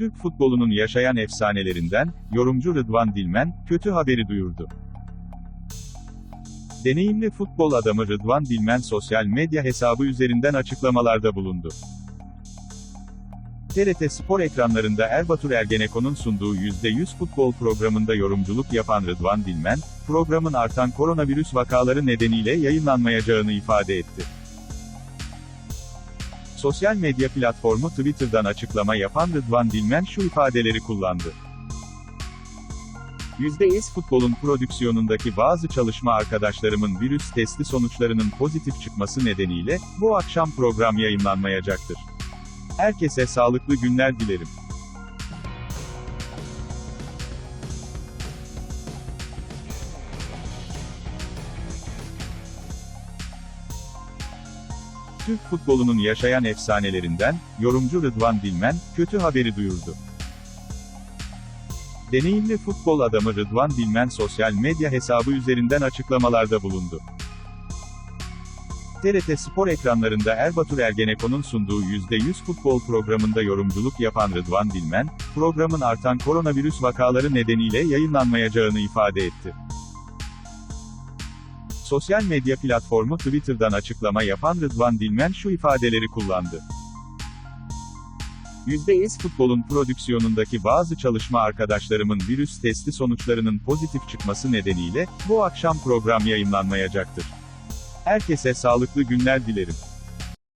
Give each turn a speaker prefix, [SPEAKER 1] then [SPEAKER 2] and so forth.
[SPEAKER 1] Türk futbolunun yaşayan efsanelerinden, yorumcu Rıdvan Dilmen, kötü haberi duyurdu. Deneyimli futbol adamı Rıdvan Dilmen sosyal medya hesabı üzerinden açıklamalarda bulundu. TRT Spor ekranlarında Erbatur Ergenekon'un sunduğu %100 futbol programında yorumculuk yapan Rıdvan Dilmen, programın artan koronavirüs vakaları nedeniyle yayınlanmayacağını ifade etti. Sosyal medya platformu Twitter'dan açıklama yapan Rıdvan Dilmen şu ifadeleri kullandı. %100 futbolun prodüksiyonundaki bazı çalışma arkadaşlarımın virüs testi sonuçlarının pozitif çıkması nedeniyle, bu akşam program yayınlanmayacaktır. Herkese sağlıklı günler dilerim. Türk futbolunun yaşayan efsanelerinden, yorumcu Rıdvan Dilmen, kötü haberi duyurdu. Deneyimli futbol adamı Rıdvan Dilmen sosyal medya hesabı üzerinden açıklamalarda bulundu. TRT Spor ekranlarında Erbatur Ergenekon'un sunduğu %100 futbol programında yorumculuk yapan Rıdvan Dilmen, programın artan koronavirüs vakaları nedeniyle yayınlanmayacağını ifade etti. Sosyal medya platformu Twitter'dan açıklama yapan Rıdvan Dilmen şu ifadeleri kullandı. %100 futbolun prodüksiyonundaki bazı çalışma arkadaşlarımın virüs testi sonuçlarının pozitif çıkması nedeniyle, bu akşam program yayınlanmayacaktır. Herkese sağlıklı günler dilerim.